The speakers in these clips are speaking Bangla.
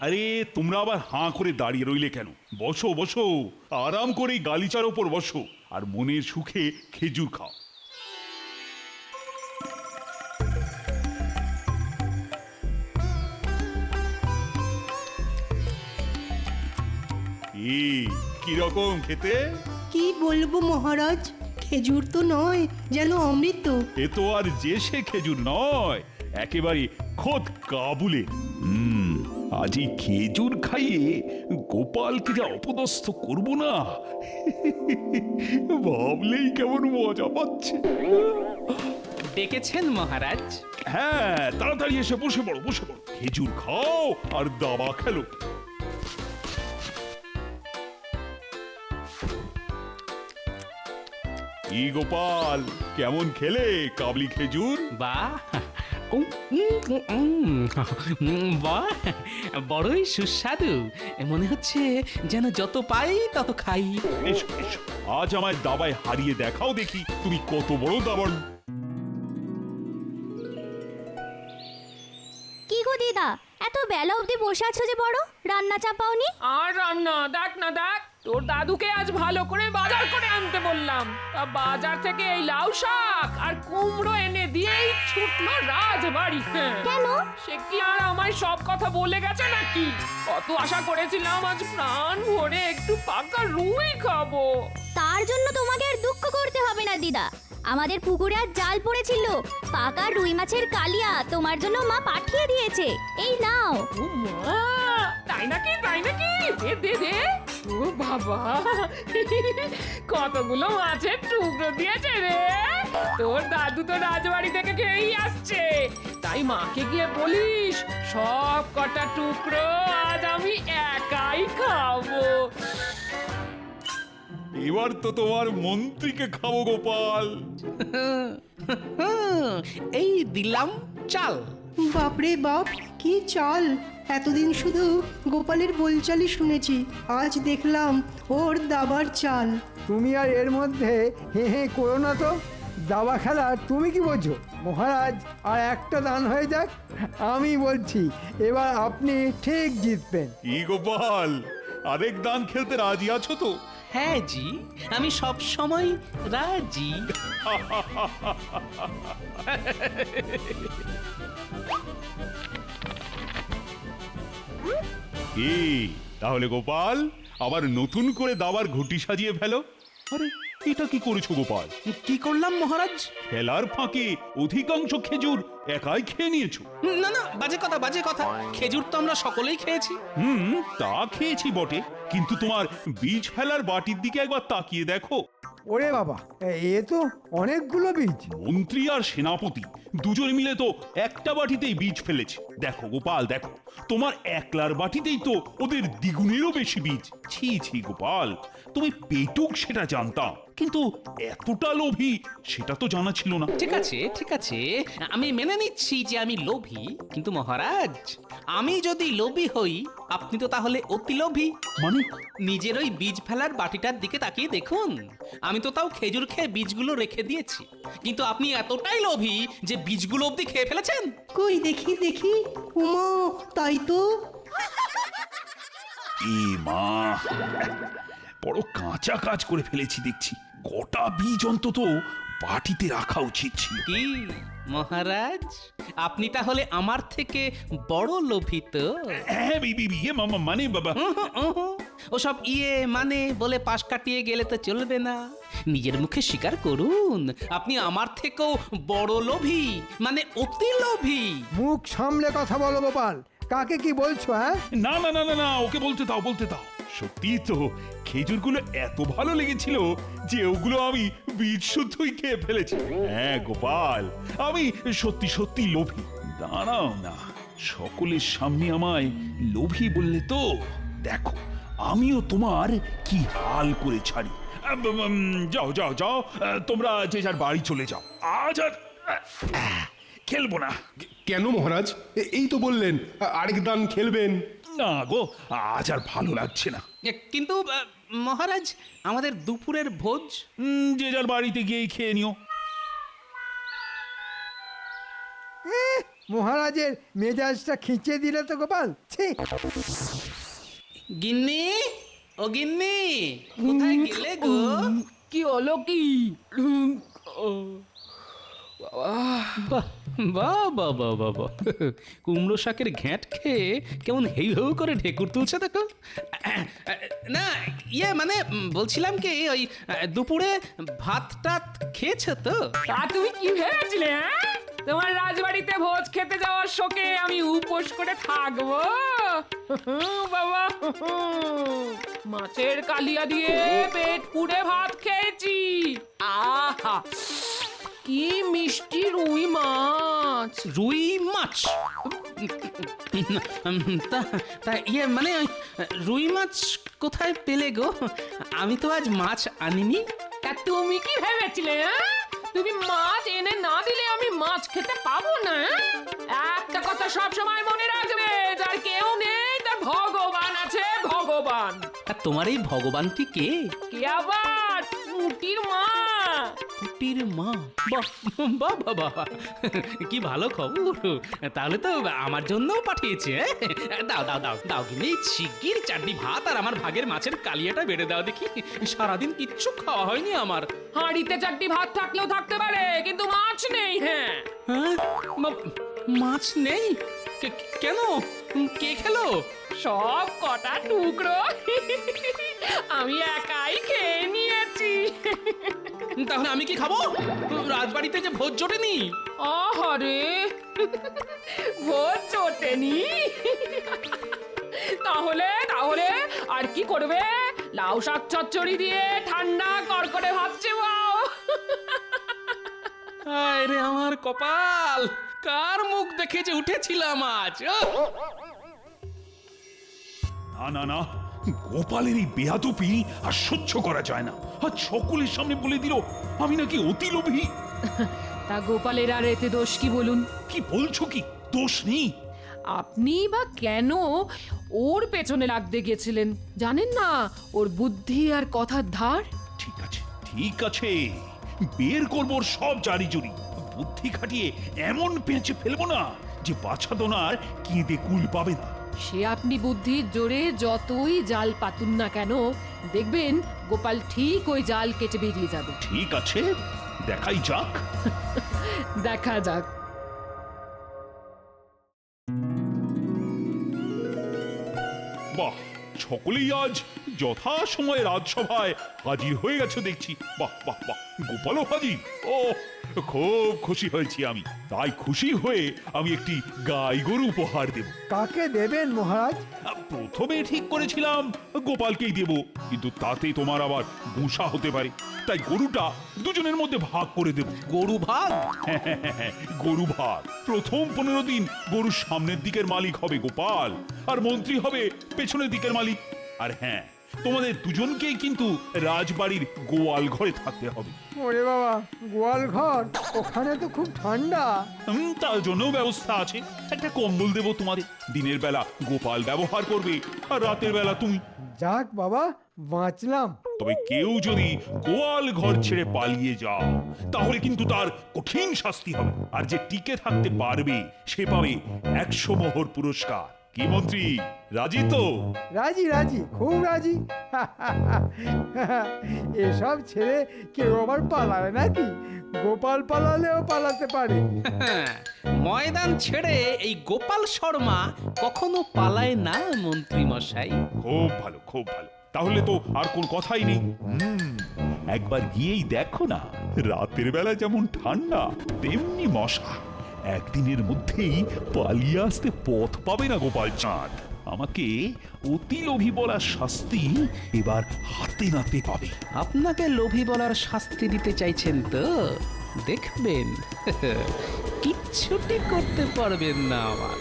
আরে তোমরা আবার হাঁ করে দাঁড়িয়ে রইলে কেন? বসো বসো। আরাম করে গালিচার ওপর বসো আর মনের সুখে খেজুর খাও। কি কীরকম খেতে? কি বলব মহারাজ? খেজুর তো নয় যেন অমৃত। এ তো আর যে সে খেজুর নয় একেবারে খোদ কাবুলে। হুম আজ এই খেজুর খাইয়ে গোপালকে যা অপদস্থ করব না? ভাবলেই কেমন মজা পাচ্ছে। ডেকেছেন মহারাজ? হ্যাঁ তাড়াতাড়ি এসে বসে পড়ো বসে পড়ো। খেজুর খাও আর দাবা খেলো। কি গোপাল কেমন খেলে কাবলি খেজুর? বাহ উম, উম, উম, উম, বাহ বড়ই সুস্বাদু। মনে হচ্ছে যেন যত পাই তত খাই। এসো এসো আজ আমায় দাবায় হারিয়ে দেখাও দেখি তুমি কত বড় দাবার কি গো দিদা এত বেলা অবধি বসে আছো যে বড়? রান্না চাপাওনি? আর রান্না দেখ না দেখ। তোর দাদুকে আজ ভালো করে বাজার করে আনতে বললাম। তা বাজার থেকে এই লাউ শাক আর কুমড়ো এনে দিয়েই ছুটলো রাজবাড়ি। হ্যাঁ। কেন? সে কি আর আমায় সব কথা বলে গেছে নাকি? কত আশা করেছিলাম আজ প্রাণ ভরে একটু পাকা রুই খাব। তার জন্য তোমাকে আর দুঃখ করতে হবে না দিদা। আমাদের পুকুরে আর জাল পড়েছিল। পাকা রুই মাছের কালিয়া তোমার জন্য মা পাঠিয়ে দিয়েছে। এই নাও। তাই নাকি তাই নাকি? দে দে দে। ও বাবা কতগুলো মাছের টুকরো দিয়েছে রে। তোর দাদু তো রাজবাড়ি থেকে খেয়েই আসছে। তাই মাকে গিয়ে বলিস সব কটা টুকরো আজ আমি একাই খাব। এবার তো তোমার মন্ত্রীকে খাব গোপাল। এই দিলাম চাল। বাপরে বাপ কি চাল? এতদিন শুধু গোপালের বলচালই শুনেছি আজ দেখলাম ওর দাবার চাল। তুমি আর এর মধ্যে হে হে করো না তো। দাবা খেলা তুমি কি বোঝো? মহারাজ আর একটা দান হয়ে যাক আমি বলছি এবার আপনি ঠিক জিতবেন। কি গোপাল? আরেক দান খেলতে রাজি আছো তো? হ্যাঁ জি আমি সব সময় রাজি। কি? তাহলে গোপাল আবার নতুন করে দাবার ঘুটি সাজিয়ে ফেলো। আরে এটা কি করেছ গোপাল? কি করলাম মহারাজ? খেলার ফাঁকে অধিকাংশ খেজুর একাই খেয়ে নিয়েছো। না না বাজে কথা বাজে কথা। খেজুর তো আমরা সকলেই খেয়েছি। হুম তা খেয়েছি বটে। কিন্তু তোমার বীজ ফেলার বাটির দিকে একবার তাকিয়ে দেখো। ওরে বাবা এ- তো অনেকগুলো বীজ। মন্ত্রী আর সেনাপতি দুজন মিলে তো একটা বাটিতেই বীজ ফেলেছে। দেখো গোপাল দেখো তোমার একলার বাটিতেই তো ওদের দ্বিগুণেরও বেশি বীজ। ছি ছি গোপাল তুমি পেটুক সেটা জানতাম কিন্তু এতটা লোভী সেটা তো জানা ছিল না। ঠিক আছে ঠিক আছে আমি মেনে নিচ্ছি যে আমি লোভী কিন্তু মহারাজ আমি যদি লোভী হই আপনি তো তাহলে অতি লোভী। মানে নিজের ওই বীজ ফেলার বাটিটার দিকে তাকিয়ে দেখুন। আমি তো তাও খেজুর খেয়ে বীজগুলো রেখে দিয়েছি। কিন্তু আপনি এতটাই লোভী যে বীজগুলো অবধি খেয়ে ফেলেছেন? কই দেখি দেখি। উমা তাই তো। এ মা বড় কাঁচা কাজ করে ফেলেছি দেখছি। গোটা বীজ অন্তত বাটিতে রাখা উচিত ছিল। কি মহারাজ? আপনি তাহলে আমার থেকে বড় লোভিত হ্যাঁ বিবি বিয়ে মামা মানে বাবা। ওসব ইয়ে মানে বলে পাশ কাটিয়ে গেলে তো চলবে না। নিজের মুখে স্বীকার করুন আপনি আমার থেকেও বড় লোভী মানে অতি লোভী। মুখ সামলে কথা বলো গোপাল কাকে কি বলছো হ্যাঁ? না না না না না ওকে বলতে দাও বলতে দাও। সত্যি তো খেজুরগুলো এত ভালো লেগেছিল যে ওগুলো আমি বীজ শুদ্ধই খেয়ে ফেলেছি। হ্যাঁ গোপাল আমি সত্যি সত্যি লোভী। দাঁড়াও না সকলের সামনে আমায় লোভী বললে তো দেখো। আমিও তোমার কি হাল করে ছাড়ি? যাও যাও যাও। তোমরা যে যার বাড়ি চলে যাও। আজ আর খেলব না। কেন মহারাজ? এই তো বললেন আরেক দান খেলবেন। না গো আজ আর ভালো লাগছে না। কিন্তু মহারাজ আমাদের দুপুরের ভোজ? যে যার বাড়িতে গিয়েই খেয়ে নিও। মহারাজের মেজাজটা খিঁচে দিলে তো গোপাল। ছি। গিন্নি? ও গিন্নি কোথায় গেলে গো? কি হলো কি? বাহ বাহ বাহ কুমড়ো শাকের ঘ্যাঁট খেয়ে কেমন হেউ হেউ করে ঢেকুর তুলছে দেখো। না ইয়ে মানে বলছিলাম কি ওই দুপুরে ভাত টাত খেয়েছো তো? তা তুমি কি ভেবেছিলে হ্যাঁ? তোমার রাজবাড়িতে ভোজ খেতে যাওয়ার শোকে আমি উপোস করে থাকব। বাবা মাছের কালিয়া দিয়ে পেট পুড়ে ভাত খেয়েছি। আহা কি মিষ্টি রুই মাছ। রুই মাছ? তা তা ইয়ে মানে রুই মাছ কোথায় পেলে গো? আমি তো আজ মাছ আনিনি। তা তুমি কি ভেবেছিলে হ্যাঁ? তুমি মাছ এনে না দিলে আমি মাছ খেতে পাবো না? একটা কথা সবসময় মনে রাখবে, যার কেউ নেই ভগবান আছে ভগবান। তা তোমার এই ভগবানটি কে? কে আবার? মুটির মা। কুটির মা? বাহ বাহ বাহ কি ভালো খবর। তাহলে তো আমার জন্যও পাঠিয়েছে হ্যাঁ? দাও দাও দাও দাও কিন্তু এই শিগগির চাটনি ভাত আর আমার ভাগের মাছের কালিয়াটা বেড়ে দাও দেখি। সারাদিন কিচ্ছু খাওয়া হয়নি আমার। হাঁড়িতে চারটি ভাত থাকলেও থাকতে পারে কিন্তু মাছ নেই হ্যাঁ। হ্যাঁ? মা- মাছ নেই? কে- কেন? কে খেলো? সব কটা টুকরো। আমি একাই খেয়ে নিয়েছি। তাহলে আমি কি খাব? রাজবাড়িতে যে ভোজ জোটেনি? আহারে ভোর চটেনি তাহলে তাহলে আর কি করবে? লাউ শাক চচ্চড়ি দিয়ে ঠান্ডা কড়কড়ে ভাবছে বাও আরে আমার কপাল কার মুখ দেখে যে উঠেছিলাম আজ! না না না। গোপালের এই বেহাতুপি আর সহ্য করা যায় না। আর সকলের সামনে বলে দিল আমি নাকি অতি লোভী। তা গোপালের আর এতে দোষ কি বলুন? কি বলছো কি? দোষ নেই। আপনি বা কেন ওর পেছনে লাগতে গেছিলেন? জানেন না ওর বুদ্ধি আর কথার ধার? ঠিক আছে ঠিক আছে। বের করব ওর সব জারি জুরি বুদ্ধি খাটিয়ে এমন পেঁচে ফেলব না যে বাছা দোনার কেঁদে কুল পাবে না। সে আপনি বুদ্ধির জোরে যতই জাল পাতুন না কেন দেখবেন গোপাল ঠিক ওই জাল কেটে বেরিয়ে যাবে। ঠিক আছে দেখাই যাক। দেখা যাক। বাহ সকলেই আজ যথা সময়ে রাজসভায় হাজির হয়ে গেছে দেখছি। বাহ বাহ বাহ গোপালও হাজির। ও খুব খুশি হয়েছি আমি। তাই খুশি হয়ে আমি একটি গাই গরু উপহার দেব। কাকে দেবেন মহারাজ? প্রথমে ঠিক করেছিলাম গোপালকেই দেব। কিন্তু তাতে তোমার আবার গুসা হতে পারে। তাই গরুটা দুজনের মধ্যে ভাগ করে দেব। গরু ভাগ? গরু ভাগ। প্রথম পনেরো দিন গরুর সামনের দিকের মালিক হবে গোপাল। আর মন্ত্রী হবে পেছনের দিকের মালিক আর হ্যাঁ তোমাদের দুজনকেই কিন্তু রাজবাড়ির গোয়াল ঘরে থাকতে হবে। ওরে বাবা গোয়াল ঘর? ওখানে তো খুব ঠান্ডা। হুম, তার জন্য ব্যবস্থা আছে। একটা কম্বল দেবো তোমাদের। দিনের বেলা গোপাল ব্যবহার করবে আর রাতের বেলা তুমি। যাক বাবা বাঁচলাম। তবে কেউ যদি গোয়াল ঘর ছেড়ে পালিয়ে যাও তাহলে কিন্তু তার কঠিন শাস্তি হবে। আর যে টিকে থাকতে পারবে সে পাবে একশো মোহর পুরস্কার। কি মন্ত্রী? রাজি তো? রাজি রাজি খুব রাজি। এসব ছেড়ে কেউ আবার পালায় নাকি? গোপাল পালালেও পালাতে পারে। ময়দান ছেড়ে এই গোপাল শর্মা কখনো পালায় না মন্ত্রী মশাই খুব ভালো খুব ভালো। তাহলে তো আর কোন কথাই নেই। হুম, একবার গিয়েই দেখো না রাতের বেলা যেমন ঠান্ডা তেমনি মশা। একদিনের মধ্যেই পালিয়ে আসতে পথ পাবে না গোপাল চাঁদ। আমাকে অতি লোভী বলার শাস্তি এবার হাতে নাতে পাবে। আপনাকে লোভী বলার শাস্তি দিতে চাইছেন তো? দেখবেন কিচ্ছুটি করতে পারবেন না আমার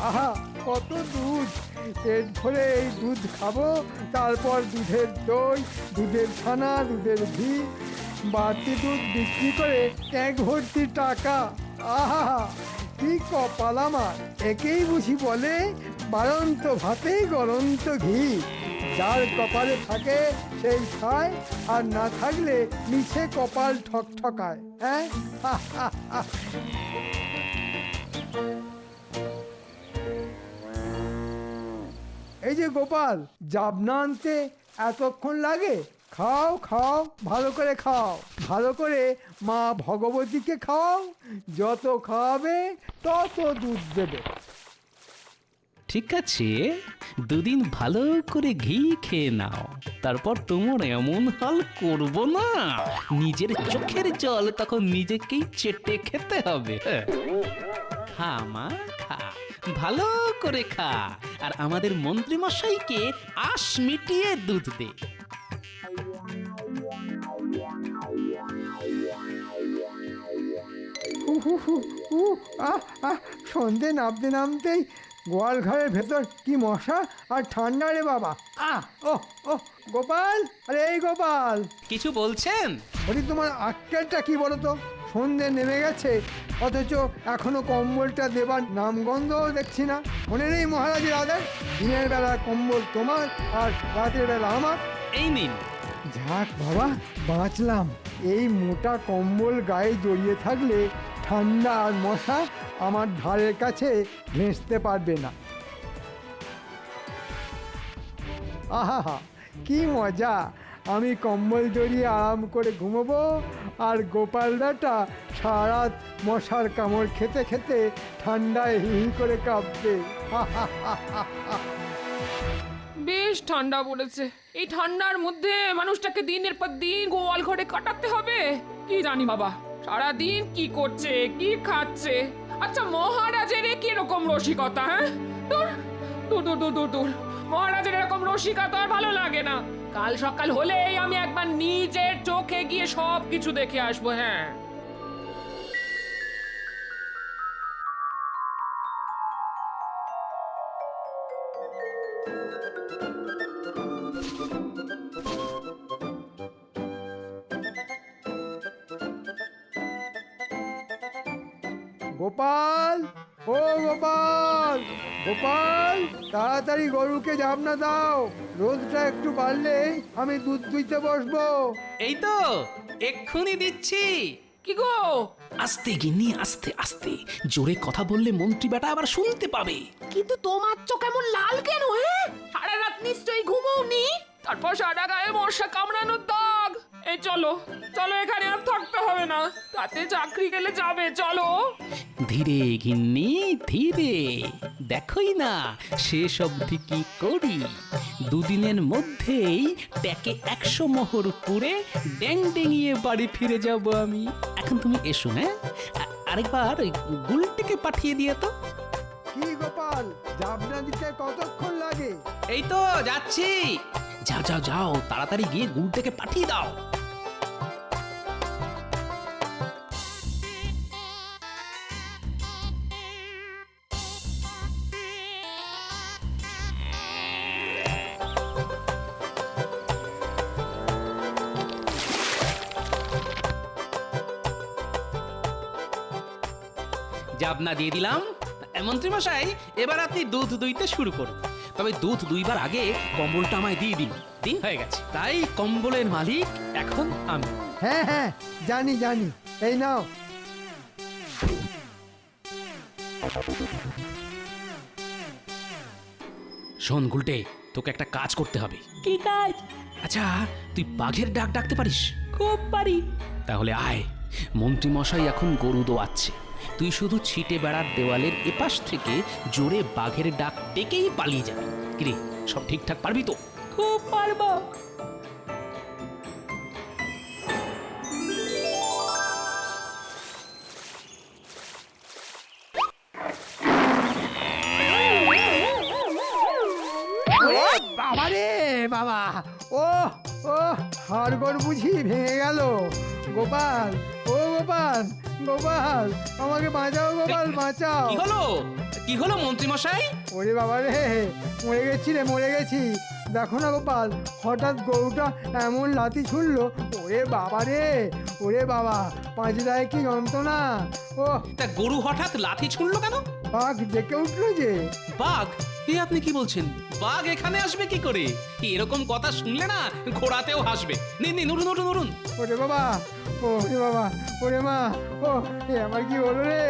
আহা কত দুধ? পেট ভরে এই দুধ খাব, তারপর দুধের দই, দুধের ছানা, দুধের ঘি। বাড়তি দুধ বিক্রি করে এক ভর্তি টাকা। আহা, কি কপাল আমার! একেই বুঝি বলে বাড়ন্ত ভাতেই গরন্ত ঘি। যার কপালে থাকে সেই খায় আর না থাকলে মিছে কপাল ঠক ঠকায় হ্যাঁ? এই যে গোপাল জাবনা আনতে এতক্ষণ লাগে? খাও খাও, ভালো করে খাও। ভালো করে মা ভগবতীকে খাও, যত খাওয়াবে তত দুধ দেবে। ঠিক আছে, দুদিন ভালো করে ঘি খেয়ে নাও। তারপর তোমার এমন হাল করব না। নিজের চোখের জল তখন নিজেকেই চেটে খেতে হবে। খা মা খা। ভালো করে খা। আর আমাদের মন্ত্রী মশাইকে আশ মিটিয়ে দুধ দে। উহু হু উ আহ আহ সন্ধে নামতে নামতেই গোয়াল ঘরের ভেতর কি মশা আর ঠান্ডা রে বাবা। আহ ও ও গোপাল আরে এই গোপাল। কিছু বলছেন? বলি তোমার আক্কেলটা কি বলো তো সন্ধে নেমে গেছে। অথচ এখনও কম্বলটা দেবার নামগন্ধও দেখছি না। মনে নেই মহারাজের আদেশ দিনের বেলা কম্বল তোমার আর রাতের বেলা আমার। এই নিন। যাক বাবা বাঁচলাম। এই মোটা কম্বল গায়ে জড়িয়ে থাকলে ঠান্ডা আর মশা আমার ধারের কাছে ভেসতে পারবে না। আহা কি মজা! আমি কম্বল জড়িয়ে আরাম করে ঘুমোবো আর গোপালদাটা সারা রাত মশার কামড় খেতে খেতে ঠান্ডায় হি হি করে কাঁপবে। বেশ ঠান্ডা পড়েছে এই ঠান্ডার মধ্যে মানুষটাকে দিনের পর দিন গোয়াল ঘরে কাটাতে হবে। কি জানি বাবা সারা দিন কি করছে, কি খাচ্ছে? আচ্ছা মহারাজের কি রকম রসিকতা হ্যাঁ? দূর দূর দূর দূর দূর। মহারাজের এরকম রসিকতা আর ভালো লাগে না। কাল সকাল হলেই আমি একবার নিজের চোখে গিয়ে সব কিছু দেখে আসব হ্যাঁ। গোপাল! ও গোপাল গোপাল তাড়াতাড়ি গরুকে জাবনা দাও। রোদটা একটু বাড়লে আমি দুধ দুইতে বসবো। এই তো এক্ষুনি দিচ্ছি। কি গো? আস্তে গিন্নি আস্তে আস্তে। জোরে কথা বললে মন্ত্রী বেটা আবার শুনতে পাবে। কিন্তু তোমার চোখ এমন লাল কেন হ্যাঁ সারা রাত নিশ্চয়ই ঘুমোওনি। তারপর সারা গায়ে মশা কামড়ানোর দাগ। এই চলো চলো এখানে আর থাকতে হবে না। তাতে চাকরি গেলে যাবে চলো। ধীরে গিন্নি ধীরে। দেখোই না শেষ অবধি কি করি। দুদিনের মধ্যেই ট্যাকে একশো মোহর পুরে ড্যাং ডেঙিয়ে বাড়ি ফিরে যাব আমি। এখন তুমি এসো হ্যাঁ? আ- আরেকবার ওই গুলটিকে পাঠিয়ে দিয়ে তো। কি গোপাল জাবনা দিতে কতক্ষণ লাগে? এই তো যাচ্ছি। যাও যাও যাও, তাড়াতাড়ি গিয়ে গুলটাকে পাঠিয়ে দাও। জাবনা দিয়ে দিলাম। মন্ত্রী মশাই এবার আপনি দুধ দুইতে শুরু করুন। তবে দুধ দুইবার আগে কম্বলটা আমায় দিয়ে দিন। দিন হয়ে গেছে। তাই কম্বলের মালিক এখন আমি। হ্যাঁ হ্যাঁ জানি জানি। এই নাও। শোন গুলটে তোকে একটা কাজ করতে হবে। কি কাজ? আচ্ছা তুই বাঘের ডাক ডাকতে পারিস? খুব পারি। তাহলে আয়। মন্ত্রী মশাই এখন গরু দোয়াচ্ছে। তুই শুধু ছিটে বেড়ার দেওয়ালের এপাশ থেকে জোরে বাঘের ডাক ডেকেই পালিয়ে যাবি। কিরে সব ঠিকঠাক পারবি তো? খুব পারব। বাবা বাবা। ও ও হাড়গোড় বুঝি ভেঙে গেল। গোপাল ও গোপাল গোপাল আমাকে বাঁচাও গোপাল বাঁচাও। কি হলো? কি হলো মন্ত্রী মশাই ওরে বাবা রে মরে গেছি রে মরে গেছি। দেখো না গোপাল হঠাৎ গরুটা এমন লাথি ছুড়লো। ওরে বাবা রে ওরে বাবা পাঁচরায় কি যন্ত্রণা। ও তা গরু হঠাৎ লাথি ছুঁড়লো কেন? বাঘ ডেকে উঠল যে। বাঘ? এ আপনি কি বলছেন? বাঘ এখানে আসবে কি করে? এরকম কথা শুনলে না ঘোড়াতেও হাসবে। নিন নিন উঠুন উঠুন উঠুন ওরে বাবা ওরে বাবা ওরে মা ও এ আমার কি হলো রে?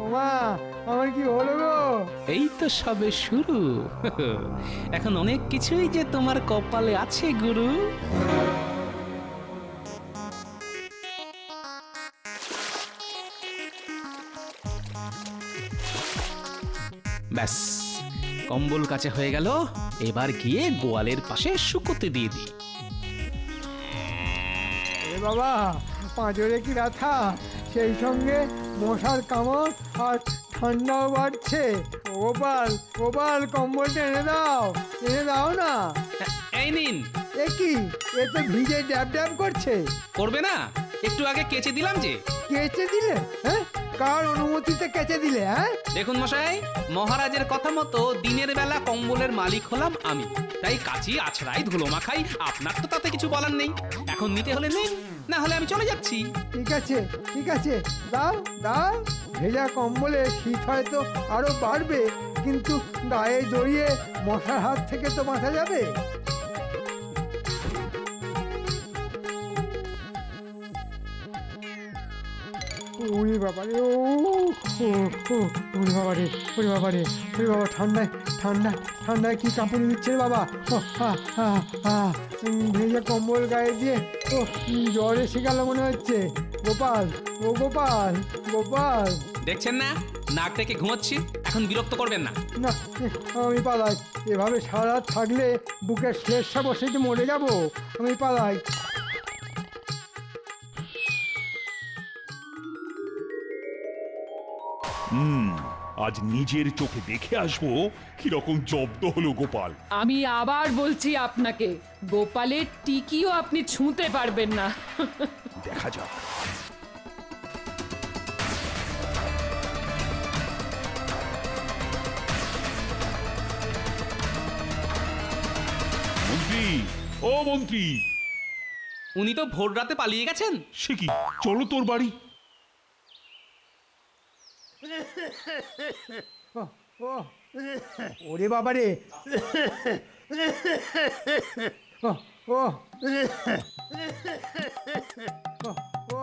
ও মা আমার কি হলো গো? এই তো সবে শুরু। এখন অনেক কিছুই যে তোমার কপালে আছে গুরু। ব্যাস কম্বল কাছে হয়ে গেল। এবার গিয়ে গোয়ালের পাশে শুকোতে দিয়ে দিই। বাবা পাঁজরে কি ব্যথা? সেই সঙ্গে মশার কামড় আর ঠান্ডাও বাড়ছে। গোপাল গোপাল কম্বলটা এনে দাও এনে দাও না। এই নিন। এ কি? এ তো ভিজে ড্যাব ড্যাব করছে। করবে না? একটু আগে কেচে দিলাম যে। কেচে দিলে? হ্যাঁ? কার অনুমতিতে কেচে দিলে হ্যাঁ? দেখুন মশাই মহারাজের কথা মতো দিনের বেলা কম্বলের মালিক হলাম আমি। তাই কাচি আছড়াই ধুলো মাখাই আপনার তো তাতে কিছু বলার নেই। এখন নিতে হলে নিন। না হলে আমি চলে যাচ্ছি। ঠিক আছে ঠিক আছে। দাও দাও। ভেজা কম্বলে শীত হয়তো আরও বাড়বে, কিন্তু গায়ে জড়িয়ে মশার হাত থেকে তো বাঁচা যাবে। উনি বাবা রে ও ও ও ওরে বাবা রে ওরে বাবা রে ওরে বাবা ঠান্ডায় ঠান্ডা ঠান্ডায় কি কাঁপুনি দিচ্ছে রে বাবা? ও উম, কম্বল গায়ে দিয়ে ও জ্বর এসে গেল মনে হচ্ছে। গোপাল ও গোপাল গোপাল। দেখছেন না? নাক থেকে ঘুমাচ্ছি এখন বিরক্ত করবেন না। না আমি পালাই। এভাবে সারা থাকলে বুকের শ্লেষা বসে মরে যাব। আমি পালাই। হুম আজ নিজের চোখে দেখে আসব কীরকম জব্দ হলো গোপাল। আমি আবার বলছি আপনাকে গোপালের টিকিও আপনি ছুঁতে পারবেন না। দেখা যাক। মন্ত্রী ও মন্ত্রী। উনি তো ভোর রাতে পালিয়ে গেছেন। সে কি? চলো তোর বাড়ি। ও, ওরে বাবা রে ও ও ও, ও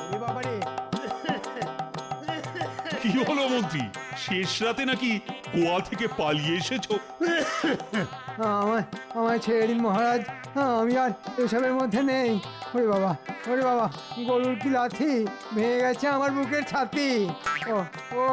ওরে বাবা রে কি হলো মন্ত্রী? শেষ রাতে নাকি গোয়া থেকে পালিয়ে এসেছ? আমায় আমায় ছেড়ে দিন মহারাজ। আমি আর এসবের মধ্যে নেই। ওরে বাবা ওরে বাবা গরুর কি লাথি ভেঙে গেছে আমার বুকের ছাতি। ও ও।